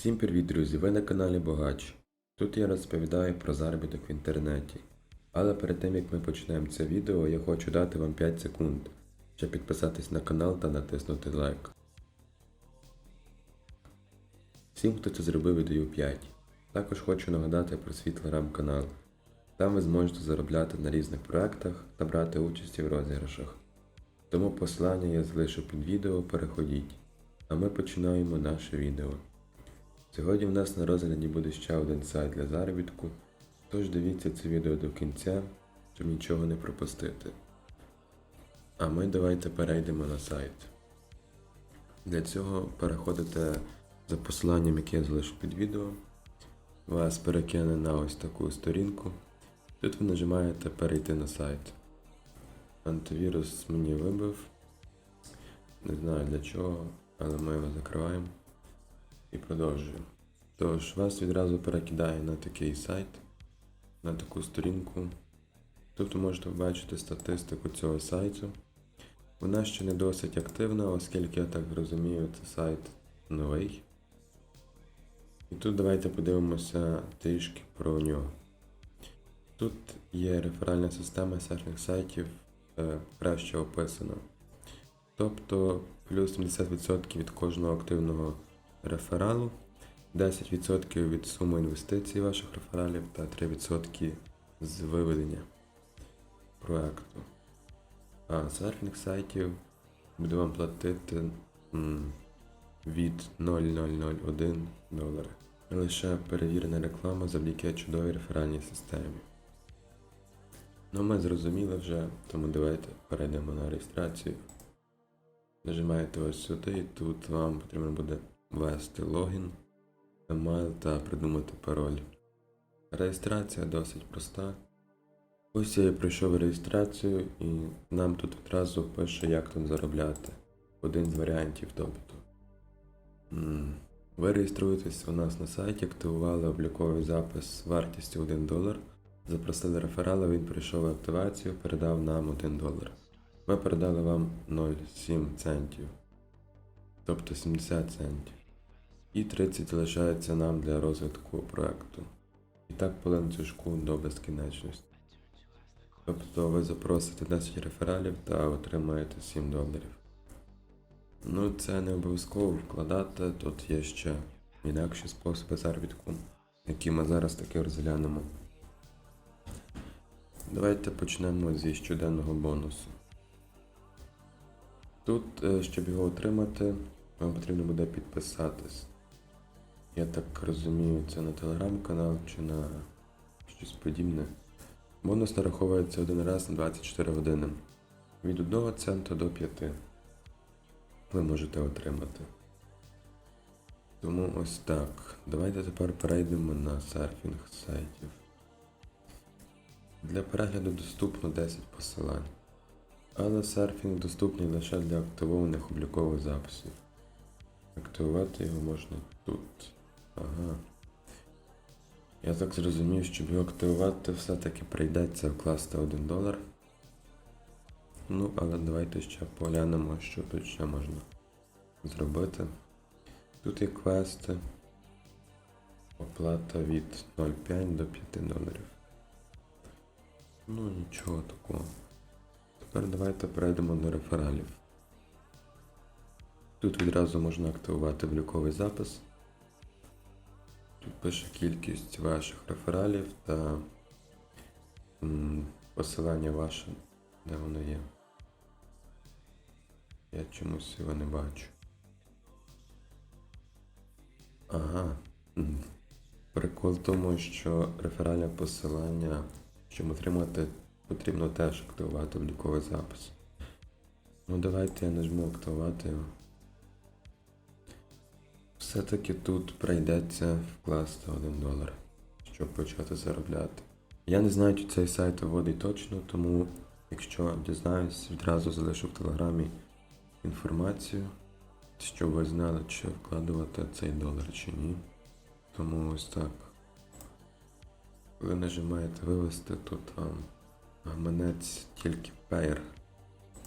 Всім привіт, друзі! Ви на каналі Богач. Тут я розповідаю про заробіток в інтернеті. Але перед тим як ми почнемо це відео, я хочу дати вам 5 секунд, щоб підписатись на канал та натиснути лайк. Всім, хто це зробив, віддаю 5. Також хочу нагадати про свій телеграм-канал. Там ви зможете заробляти на різних проектах та брати участь в розіграшах. Тому посилання я залишу під відео, переходіть. А ми починаємо наше відео. Сьогодні в нас на розгляді буде ще один сайт для заробітку, тож дивіться це відео до кінця, щоб нічого не пропустити. А ми давайте перейдемо на сайт. Для цього переходите за посиланням, яке я залишу під відео. Вас перекине на ось таку сторінку. Тут ви нажимаєте перейти на сайт. Антивірус мені вибив. Не знаю для чого, але ми його закриваємо і продовжуємо. Тож вас відразу перекидає на такий сайт, на таку сторінку. Тут ви можете побачити статистику цього сайту. Вона ще не досить активна, оскільки я так розумію, це сайт новий. І тут давайте подивимося трішки про нього. Тут є реферальна система серфних сайтів е, краще описана. Тобто плюс 70% від кожного активного рефералу, 10% від суми інвестицій ваших рефералів та 3% з виведення проекту. А серфінг сайтів буде вам платити від 0,001 долара. Лише перевірена реклама завдяки чудовій реферальній системі. Ну, ми зрозуміли вже, тому давайте перейдемо на реєстрацію. Нажимаєте ось сюди, і тут вам потрібно буде ввести логін, емейл та придумати пароль. Реєстрація досить проста. Ось я і пройшов реєстрацію і нам тут одразу пише, як тут заробляти. Один з варіантів. М, Ви реєструєтесь у нас на сайті, активували обліковий запис вартістю 1 долар, запросили реферала, він пройшов активацію, передав нам 1 долар. Ми передали вам 0,7 центів, тобто 70 центів. І 30 залишається нам для розвитку проекту. І так по ланцюжку до безкінечності. Тобто ви запросите 10 рефералів та отримаєте 7 доларів. Ну, це не обов'язково вкладати, тут є ще інакші способи заробітку, які ми зараз таки розглянемо. Давайте почнемо зі щоденного бонусу. Тут, е, щоб його отримати, вам потрібно буде підписатись. Я так розумію, це на телеграм-канал чи на щось подібне. Бонус нараховується один раз на 24 години. Від 1 цента до 5 ви можете отримати. Тому ось так. Давайте тепер перейдемо на серфінг сайтів. Для перегляду доступно 10 посилань. Але серфінг доступний лише для активованих облікових записів. Активувати його можна тут. Ага. Я так зрозумів, щоб його активувати, все-таки прийдеться вкласти 1 долар. Ну, але давайте ще поглянемо, що тут ще можна зробити. Тут є квести. Оплата від 0,5 до 5 доларів. Ну, нічого такого. Тепер давайте перейдемо до рефералів. Тут відразу можна активувати обліковий запис. Пише кількість ваших рефералів та посилання ваше, де воно є. Я чомусь його не бачу. Ага. Прикол в тому, що реферальне посилання, щоб отримати, потрібно теж активувати обліковий запис. Ну давайте я нажму активувати його. Все-таки тут прийдеться вкласти 1 долар, щоб почати заробляти. Я не знаю, чи цей сайт вводить точно, тому якщо дізнаюсь, відразу залишу в телеграмі інформацію, щоб ви знали, чи вкладувати цей долар чи ні. Тому ось так. Ви нажимаєте вивести, тут вам гаманець тільки Payer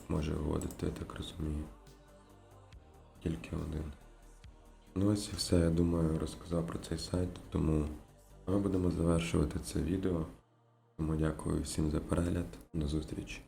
може виводити, я так розумію. Тільки один. Ну ось і все, я думаю, розказав про цей сайт, тому ми будемо завершувати це відео. Тому дякую всім за перегляд. До зустрічі.